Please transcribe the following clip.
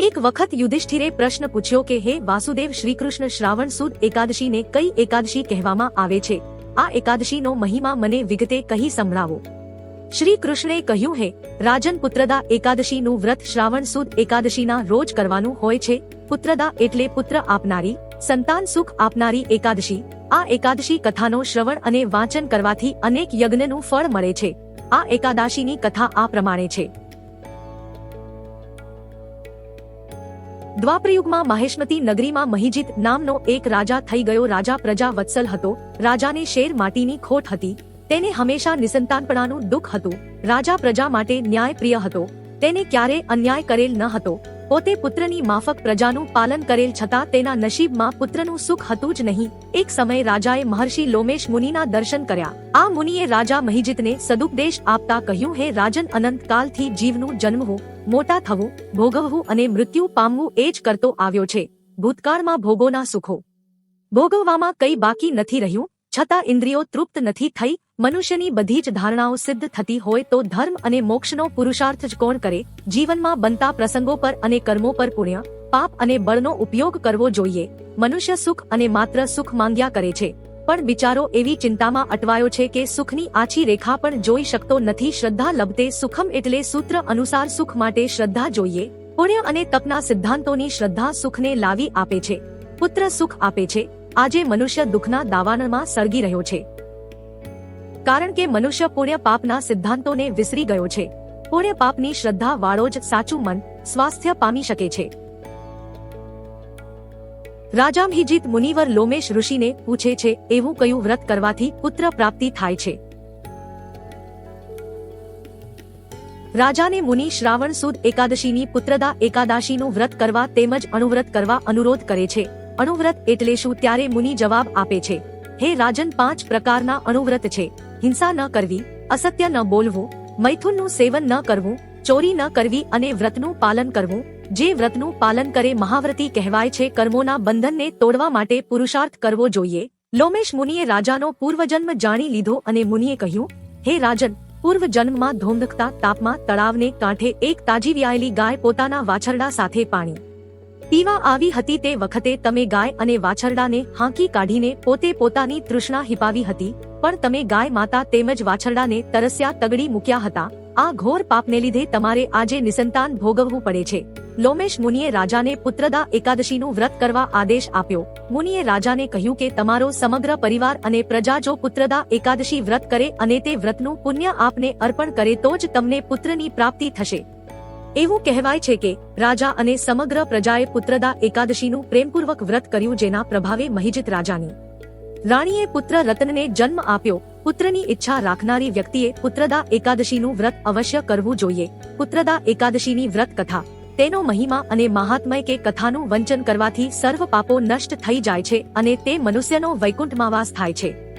એક વખત યુધિષ્ઠિરે પ્રશ્ન પૂછ્યો કે, હે વાસુદેવ, શ્રીકૃષ્ણ શ્રાવણ સુદ એકાદશીને કઈ એકાદશી કહેવામાં આવે છે? આ એકાદશીનો મહિમા મને વિગતે કહી સંભળાવો. શ્રી કૃષ્ણે કહ્યું, હે રાજન પુત્રદા, એકાદશીનું વ્રત શ્રાવણ સુદ એકાદશીના રોજ કરવાનું હોય છે. પુત્રદા એટલે પુત્ર આપનારી, સંતાન સુખ આપનારી એકાદશી. આ એકાદશી કથાનો શ્રવણ અને વાંચન કરવાથી અનેક યજ્ઞનું ફળ મળે છે. આ એકાદશીની કથા આ પ્રમાણે છે. દ્વાપરયુગમાં મહેશમતી નગરીમાં મહિજીત નામનો એક રાજા થઈ ગયો. રાજા પ્રજા વત્સલ હતો. રાજાને શેર માટીની ખોટ હતી. તેને હંમેશા નિસંતાનપણાનું દુઃખ હતું. રાજા પ્રજા માટે ન્યાયપ્રિય હતો. તેને ક્યારે અન્યાય કરેલ ન હતો. પોતે પુત્રની માફક પ્રજાનું પાલન કરેલ છતાં તેના નસીબમાં પુત્રનું સુખ હતું જ નહીં. એક સમયે રાજાએ મહર્ષિ લોમેશ મુનિના દર્શન કર્યા. આ મુનિએ રાજા મહિજિતને સદુપદેશ આપતા કહ્યું, હે રાજન, અનંત કાલથી જીવનું જન્મવું મોટા થવું ભોગવવું અને મૃત્યુ પામવું એ જ કરતો આવ્યો છે. ભૂતકાળમાં ભોગોના સુખો. ભોગવવામાં કંઈ બાકી નથી રહ્યું. છતાં ઇન્દ્રિયો તૃપ્ત નથી થઈ, મનુષ્યની બધી જ ધારણાઓ સિદ્ધ થતી હોય તો ધર્મ અને મોક્ષનો પુરુષાર્થ જ કોણ કરે? જીવનમાં બનતા પ્રસંગો પર અને કર્મો પર પુણ્ય, પાપ અને બળનો ઉપયોગ કરવો જોઈએ. મનુષ્ય સુખ અને માત્ર સુખ માંગ્યા કરે છે. પણ બિચારો એવી ચિંતામાં અટવાયો છે કે સુખની આછી રેખા પણ જોઈ શકતો નથી. શ્રદ્ધા લબતે સુખમ એટલે સૂત્ર અનુસાર સુખ માટે શ્રદ્ધા જોઈએ. પુણ્ય અને તપના સિદ્ધાંતોની શ્રદ્ધા સુખને લાવી આપે છે. પુત્ર સુખ આપે છે. આજે મનુષ્ય દુઃખના દાવાનળમાં સળગી રહ્યો છે. કારણ કે મનુષ્ય પુણ્ય પાપના સિદ્ધાંતોને વિસરી ગયો છે. પુણ્ય પાપની શ્રદ્ધા વાળો જ સાચું મન, સ્વાસ્થ્ય પામી શકે છે. રાજામહિજીત મુનિવર લોમેશ ઋષિને પૂછે છે, એવું કયું વ્રત કરવાથી પુત્ર પ્રાપ્તિ થાય છે? રાજાને મુનિ શ્રાવણ સુદ એકાદશીની પુત્રદા એકાદશીનું વ્રત કરવા તેમજ અણુવ્રત કરવા અનુરોધ કરે છે. અણુવ્રત એટલે શું ત્યારે મુનિ જવાબ આપે છે. હે રાજન, પાંચ પ્રકારના અણુવ્રત છે. હિંસા ન કરવી, અસત્ય ન બોલવું, મૈથુનનું સેવન ન કરવું, ચોરી ન કરવી અને વ્રતનું પાલન કરવું, જે વ્રતનું પાલન કરે મહાવ્રતી કહેવાય છે, કર્મોના બંધનને તોડવા માટે પુરુષાર્થ કરવો જોઈએ. લોમેશ મુનિએ રાજાનો પૂર્વજન્મ જાણી લીધો અને મુનિએ કહ્યું, હે રાજન, પૂર્વજન્મમાં ધોંધકતા, તાપમાં, તળાવને કાંઠે એક તાજી વ્યાયેલી ગાય પોતાના વાછરડા સાથે પાણી. પીવા આવી હતી તે વખતે તમે ગાય અને વાછરડાને હાંકી કાઢીને પોતે પોતાની તૃષ્ણા હિપાવી હતી, પણ તમે ગાય માતા તેમજ વાછરડાને તરસ્યા તગડી મૂક્યા હતા. આ ઘોર પાપને લીધે તમારે આજે નિસંતાન ભોગવવું પડે છે. લોમેશ મુનિએ રાજાને પુત્રદા એકાદશીનું વ્રત કરવા આદેશ આપ્યો. મુનિએ રાજાને કહ્યું કે તમારો સમગ્ર પરિવાર અને પ્રજા જો પુત્રદા એકાદશી વ્રત કરે અને તે વ્રતનું પુણ્ય આપને અર્પણ કરે તો જ તમને પુત્રની પ્રાપ્તિ થશે. એવું કહેવાય છે કે રાજા અને સમગ્ર પ્રજાએ પુત્રદા એકાદશીનું પ્રેમપૂર્વક વ્રત કર્યું જેના પ્રભાવે મહિજિત રાજાની રાણીએ પુત્ર રતનને જન્મ આપ્યો. પુત્રની ઈચ્છા રાખનારી વ્યક્તિએ પુત્રદા એકાદશીનું વ્રત અવશ્ય કરવું જોઈએ. પુત્રદા એકાદશીની વ્રત કથા. તેનો મહિમા અને મહાત્મય કે કથાનું વંચન કરવાથી સર્વ પાપો નષ્ટ થઈ જાય છે અને તે મનુષ્યનો વૈકુંઠમાં વાસ થાય છે.